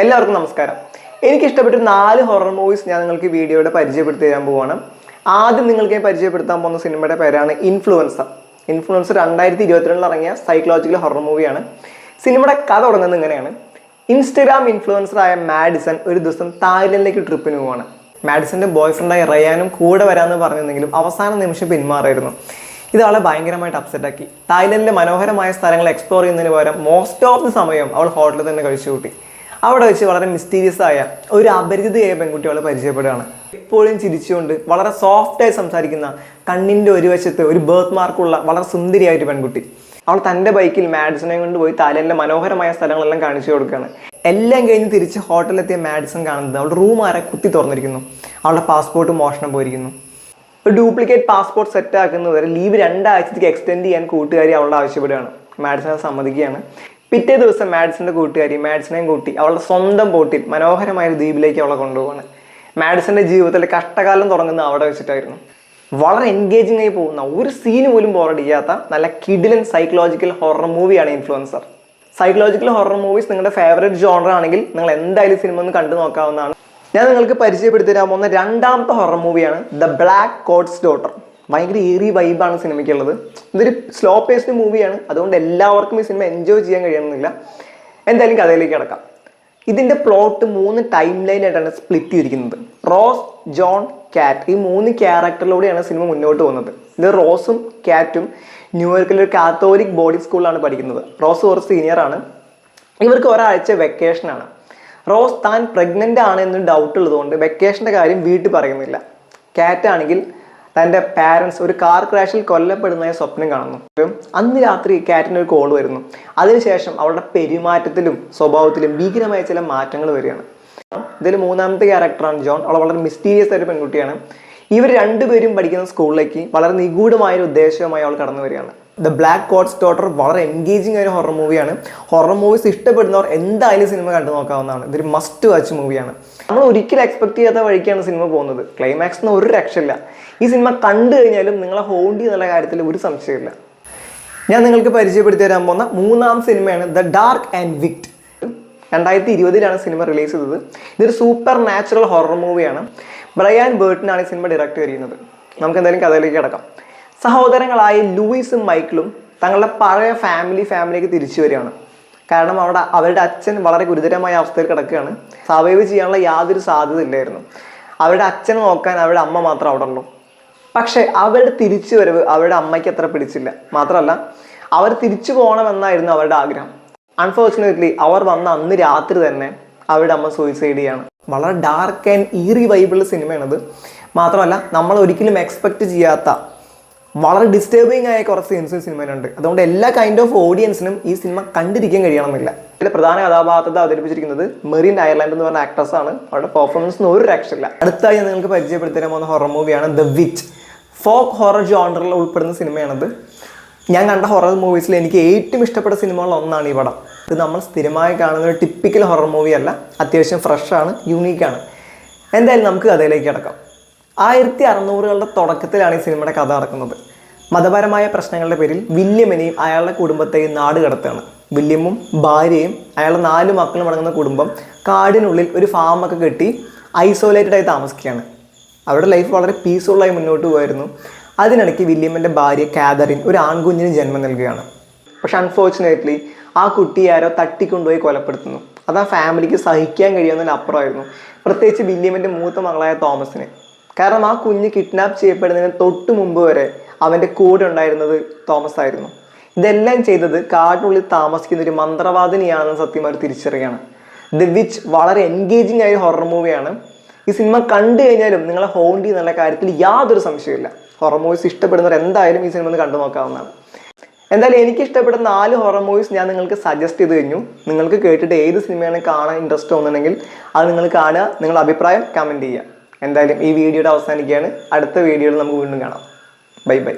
എല്ലാവർക്കും നമസ്കാരം. എനിക്ക് ഇഷ്ടപ്പെട്ട നാല് ഹൊറർ മൂവീസ് ഞാൻ നിങ്ങൾക്ക് വീഡിയോയുടെ പരിചയപ്പെടുത്തി തരാൻ പോവാണ്. ആദ്യം നിങ്ങൾക്ക് ഞാൻ പരിചയപ്പെടുത്താൻ പോകുന്ന സിനിമയുടെ പേരാണ് ഇൻഫ്ലുവൻസർ ഇൻഫ്ലുവൻസർ രണ്ടായിരത്തി ഇരുപത്തിരണ്ടിൽ ഇറങ്ങിയ സൈക്കോളജിക്കൽ ഹൊറർ മൂവിയാണ് സിനിമയുടെ കഥ തുടങ്ങുന്നത് ഇങ്ങനെയാണ്. ഇൻസ്റ്റഗ്രാം ഇൻഫ്ലുവൻസറായ മാഡിസൺ ഒരു ദിവസം തായ്ലൻഡിലേക്ക് ട്രിപ്പിന് പോവാണ്. മാഡിസന്റെ ബോയ് ഫ്രണ്ടായി റയാനും കൂടെ വരാമെന്ന് പറഞ്ഞിരുന്നെങ്കിലും അവസാന നിമിഷം പിന്മാറായിരുന്നു. ഇത് അവളെ ഭയങ്കരമായിട്ട് അപ്സെറ്റാക്കി തായ്ലൻഡിലെ മനോഹരമായ സ്ഥലങ്ങൾ എക്സ്പ്ലോർ ചെയ്യുന്നതിന് പകരം മോസ്റ്റ് ഓഫ് ദി സമയം അവൾ ഹോട്ടലിൽ തന്നെ കഴിച്ചു കൂട്ടി അവിടെ വെച്ച് വളരെ മിസ്റ്റീരിയസ് ആയ ഒരു അപരിചിതയായ പെൺകുട്ടികളെ പരിചയപ്പെടുകയാണ്. എപ്പോഴും ചിരിച്ചുകൊണ്ട് വളരെ സോഫ്റ്റായി സംസാരിക്കുന്ന കണ്ണിന്റെ ഒരു വശത്ത് ഒരു ബേർത്ത് മാർക്കുള്ള വളരെ സുന്ദരിയായ ഒരു പെൺകുട്ടി അവൾ തന്റെ ബൈക്കിൽ മാഡിസനെ കൊണ്ട് പോയി മനോഹരമായ സ്ഥലങ്ങളെല്ലാം കാണിച്ചു കൊടുക്കുകയാണ്. എല്ലാം കഴിഞ്ഞ് തിരിച്ച് ഹോട്ടലിലെത്തിയ മാഡിസൺ കാണുന്നത് അവൾ റൂം ആരെ കുത്തി തുറന്നിരിക്കുന്നു. അവളുടെ പാസ്പോർട്ട് മോഷണം പോയിരിക്കുന്നു. ഒരു ഡ്യൂപ്ലിക്കേറ്റ് പാസ്പോർട്ട് സെറ്റ് ആക്കുന്നവരെ ലീവ് രണ്ടാഴ്ചത്തേക്ക് എക്സ്റ്റെൻഡ് ചെയ്യാൻ കൂട്ടുകാരി അവളോട് ആവശ്യപ്പെടുകയാണ്. മാഡിസൺ സമ്മതിക്കുകയാണ്. പിറ്റേ ദിവസം മാഡ്സിന്റെ കൂട്ടുകാരി മാഡ്സിനെയും കൂട്ടി അവളുടെ സ്വന്തം ബോട്ടിൽ മനോഹരമായ ഒരു ദ്വീപിലേക്ക് അവളെ കൊണ്ടുപോവാണ്. മാഡ്സിന്റെ ജീവിതത്തിലെ കഷ്ടകാലം തുടങ്ങുന്നത് അവിടെ വെച്ചിട്ടായിരുന്നു. വളരെ എൻഗേജിംഗ് ആയി പോകുന്ന ഒരു സീന് പോലും ബോറടിക്കാത്ത നല്ല കിഡിലൻ സൈക്കോളജിക്കൽ ഹൊറർ മൂവിയാണ് ഇൻഫ്ലുവൻസർ സൈക്കോളജിക്കൽ ഹൊറർ മൂവീസ് നിങ്ങളുടെ ഫേവറേറ്റ് ജോണർ ആണെങ്കിൽ നിങ്ങൾ എന്തായാലും സിനിമ ഒന്ന് കണ്ടു നോക്കാവുന്നതാണ്. ഞാൻ നിങ്ങൾക്ക് പരിചയപ്പെടുത്തി തരാൻ പോകുന്ന രണ്ടാമത്തെ ഹൊറർ മൂവിയാണ് ദ ബ്ലാക്ക് കോഡ്സ് ഡോട്ടർ ഭയങ്കര ഏറി വൈബാണ് സിനിമയ്ക്കുള്ളത്. ഇതൊരു സ്ലോ പേസ്ഡ് മൂവിയാണ് അതുകൊണ്ട് എല്ലാവർക്കും ഈ സിനിമ എൻജോയ് ചെയ്യാൻ കഴിയണമെന്നില്ല. എന്തായാലും കഥയിലേക്ക് കിടക്കാം. ഇതിന്റെ പ്ലോട്ട് മൂന്ന് ടൈം ലൈനായിട്ടാണ് സ്പ്ലിറ്റ് ചെയ്തിരിക്കുന്നത്. Rose John Cat. ഈ മൂന്ന് ക്യാരക്ടറിലൂടെയാണ് സിനിമ മുന്നോട്ട് പോകുന്നത്. ഇത് റോസും കാറ്റും ന്യൂയോർക്കിലെ ഒരു കാത്തോലിക് ബോർഡിംഗ് സ്കൂളിലാണ് പഠിക്കുന്നത്. റോസ് കുറച്ച് സീനിയറാണ് ഇവർക്ക് ഒരാഴ്ച വെക്കേഷനാണ് റോസ് താൻ പ്രഗ്നന്റ് ആണ് എന്ന് ഡൗട്ട് ഉള്ളതുകൊണ്ട് വെക്കേഷന്റെ കാര്യം വീട്ടിൽ പറയുന്നില്ല. കാറ്റ് ആണെങ്കിൽ തന്റെ പാരൻസ് ഒരു കാർ ക്രാഷിൽ കൊല്ലപ്പെടുന്നതായി സ്വപ്നം കാണുന്നു. അന്ന് രാത്രി കാറ്റിന് ഒരു കോൾ വരുന്നു. അതിനുശേഷം അവളുടെ പെരുമാറ്റത്തിലും സ്വഭാവത്തിലും ഭീകരമായ ചില മാറ്റങ്ങൾ വരികയാണ്. ഇതിൽ മൂന്നാമത്തെ ക്യാരക്ടറാണ് ജോൺ. അവൾ വളരെ മിസ്റ്റീരിയസ് ആയൊരു പെൺകുട്ടിയാണ്. ഇവർ രണ്ടുപേരും പഠിക്കുന്ന സ്കൂളിലേക്ക് വളരെ നിഗൂഢമായ ഒരു ഉദ്ദേശവുമായി അവൾ കടന്നു വരികയാണ്. ദ ബ്ലാക്ക് കോഡ്സ് ഡോട്ടർ വളരെ എൻഗേജിങ് ആയ ഹൊറർ മൂവിയാണ് ഹൊറർ മൂവീസ് ഇഷ്ടപ്പെടുന്നവർ എന്തായാലും സിനിമ കണ്ടു നോക്കാവുന്നതാണ്. ഇതൊരു മസ്റ്റ് വാച്ച് മൂവിയാണ് നമ്മൾ ഒരിക്കലും എക്സ്പെക്ട് ചെയ്യാത്ത വഴിക്കാണ് സിനിമ പോകുന്നത്. ക്ലൈമാക്സിന് ഒരു രക്ഷയില്ല. ഈ സിനിമ കണ്ടു കഴിഞ്ഞാലും നിങ്ങളെ ഹോണ്ടി എന്നുള്ള കാര്യത്തിൽ ഒരു സംശയമില്ല ഞാൻ നിങ്ങൾക്ക് പരിചയപ്പെടുത്തി തരാൻ പോകുന്ന മൂന്നാം സിനിമയാണ് ദ ഡാർക്ക് ആൻഡ് വിക്ട് രണ്ടായിരത്തി ഇരുപതിലാണ് സിനിമ റിലീസ് ചെയ്തത്. ഇതൊരു സൂപ്പർ നാച്ചുറൽ ഹൊറർ മൂവിയാണ് ബ്രയാൻ ബേർട്ടിനാണ് ഈ സിനിമ ഡയറക്റ്റ് ചെയ്യുന്നത്. നമുക്ക് എന്തായാലും കഥയിലേക്ക് കിടക്കാം. സഹോദരങ്ങളായ ലൂയിസും മൈക്കിളും തങ്ങളുടെ പഴയ ഫാമിലി ഫാമിലിക്ക് തിരിച്ചു വരികയാണ്. കാരണം അവിടെ അവരുടെ അച്ഛൻ വളരെ ഗുരുതരമായ അവസ്ഥയിൽ കിടക്കുകയാണ്. സർവൈവ് ചെയ്യാനുള്ള യാതൊരു സാധ്യത ഇല്ലായിരുന്നു. അവരുടെ അച്ഛനെ നോക്കാൻ അവരുടെ അമ്മ മാത്രം അവിടെ ഉള്ളൂ. പക്ഷേ അവരുടെ തിരിച്ചു വരവ് അവരുടെ അമ്മയ്ക്ക് അത്ര പിടിച്ചില്ല. മാത്രമല്ല അവർ തിരിച്ചു പോകണമെന്നായിരുന്നു അവരുടെ ആഗ്രഹം. അൺഫോർച്ചുനേറ്റ്ലി അവർ വന്ന അന്ന് രാത്രി തന്നെ അവരുടെ അമ്മ സൂയിസൈഡ് ചെയ്യാണ്. വളരെ ഡാർക്ക് ആൻഡ് ഈറി വൈബിളുള്ള സിനിമയാണത് മാത്രമല്ല നമ്മൾ ഒരിക്കലും എക്സ്പെക്ട് ചെയ്യാത്ത വളരെ ഡിസ്റ്റർബിങ് ആയ കുറച്ച് സീൻസ് സിനിമയിലുണ്ട്. അതുകൊണ്ട് എല്ലാ കൈൻഡ് ഓഫ് ഓഡിയൻസിനും ഈ സിനിമ കണ്ടിരിക്കാൻ കഴിയണമെന്നില്ല. ഇതിലെ പ്രധാന കഥാപാത്രത്തെ അവതരിപ്പിച്ചിരിക്കുന്നത് മെറിൻ അയർലാൻഡ് എന്ന് പറഞ്ഞ ആക്ട്രസ് ആണ്. അവരുടെ പെർഫോമൻസിന് ഒരു രക്ഷയില്ല. അടുത്തായി ഞാൻ നിങ്ങൾക്ക് പരിചയപ്പെടുത്തരാൻ പോകുന്ന ഹൊറർ മൂവിയാണ് ദ വിച്ച് ഫോക്ക് ഹൊറർ ജോണറിൽ ഉൾപ്പെടുന്ന സിനിമയാണത്. ഞാൻ കണ്ട ഹൊറർ മൂവീസിൽ എനിക്ക് ഏറ്റവും ഇഷ്ടപ്പെട്ട സിനിമകളിൽ ഒന്നാണ് ഈ പടം. ഇത് നമ്മൾ സ്ഥിരമായി കാണുന്ന ഒരു ടിപ്പിക്കൽ ഹൊറർ മൂവി അല്ല. അത്യാവശ്യം ഫ്രഷാണ് യൂണീക്കാണ് എന്തായാലും നമുക്ക് കഥയിലേക്ക് കിടക്കാം. ആയിരത്തി അറുന്നൂറുകളുടെ തുടക്കത്തിലാണ് ഈ സിനിമയുടെ കഥ നടക്കുന്നത്. മതപരമായ പ്രശ്നങ്ങളുടെ പേരിൽ വില്യമിനെയും അയാളുടെ കുടുംബത്തെയും നാട് കടത്തുകയാണ്. വില്യമും ഭാര്യയും അയാളുടെ നാല് മക്കളും അടങ്ങുന്ന കുടുംബം കാടിനുള്ളിൽ ഒരു ഫാമൊക്കെ കെട്ടി ഐസോലേറ്റഡ് ആയി താമസിക്കുകയാണ്. അവരുടെ ലൈഫ് വളരെ പീസ്ഫുള്ളായി മുന്നോട്ട് പോയിരുന്നു. അതിനിടയ്ക്ക് വില്യമിന്റെ ഭാര്യ കാതറിൻ ഒരു ആൺകുഞ്ഞിന് ജന്മം നൽകുകയാണ്. പക്ഷെ അൺഫോർച്ചുനേറ്റ്ലി ആ കുട്ടി ആരോ തട്ടിക്കൊണ്ടുപോയി കൊലപ്പെടുത്തുന്നു. അത് ആ ഫാമിലിക്ക് സഹിക്കാൻ കഴിയുന്നതിന് അപ്പുറമായിരുന്നു പ്രത്യേകിച്ച് വില്യമിന്റെ മൂത്ത മകളായ തോമസിന്. കാരണം ആ കുഞ്ഞ് കിഡ്നാപ്പ് ചെയ്യപ്പെടുന്നതിന് തൊട്ട് മുമ്പ് വരെ അവന്റെ കൂടെ ഉണ്ടായിരുന്നത് തോമസ് ആയിരുന്നു. ഇതെല്ലാം ചെയ്തത് കാടിനുള്ളിൽ താമസിക്കുന്ന ഒരു മന്ത്രവാദിനിയാണെന്ന് സത്യം അവർ തിരിച്ചറിയാണ്. ദ വിച്ച് വളരെ എൻഗേജിങ് ആയ ഹൊറർ മൂവിയാണ് ഈ സിനിമ കണ്ടു കഴിഞ്ഞാലും നിങ്ങളെ ഹോണ്ടി എന്നുള്ള കാര്യത്തിൽ യാതൊരു സംശയമില്ല ഹൊറർ മൂവീസ് ഇഷ്ടപ്പെടുന്നവർ എന്തായാലും ഈ സിനിമ ഒന്ന് കണ്ടു നോക്കാവുന്നതാണ്. എന്തായാലും എനിക്ക് ഇഷ്ടപ്പെട്ട നാല് ഹൊറർ മൂവീസ് ഞാൻ നിങ്ങൾക്ക് സജസ്റ്റ് ചെയ്ത് കഴിഞ്ഞു. നിങ്ങൾക്ക് കേട്ടിട്ട് ഏത് സിനിമയാണ് കാണാൻ ഇൻട്രസ്റ്റ് തോന്നുന്നുണ്ടെങ്കിൽ അത് നിങ്ങൾ കാണുക നിങ്ങളുടെ അഭിപ്രായം കമന്റ് ചെയ്യുക. എന്തായാലും ഈ വീഡിയോയുടെ അവസാനിക്കുകയാണ്. അടുത്ത വീഡിയോയിൽ നമുക്ക് വീണ്ടും കാണാം. Bye bye.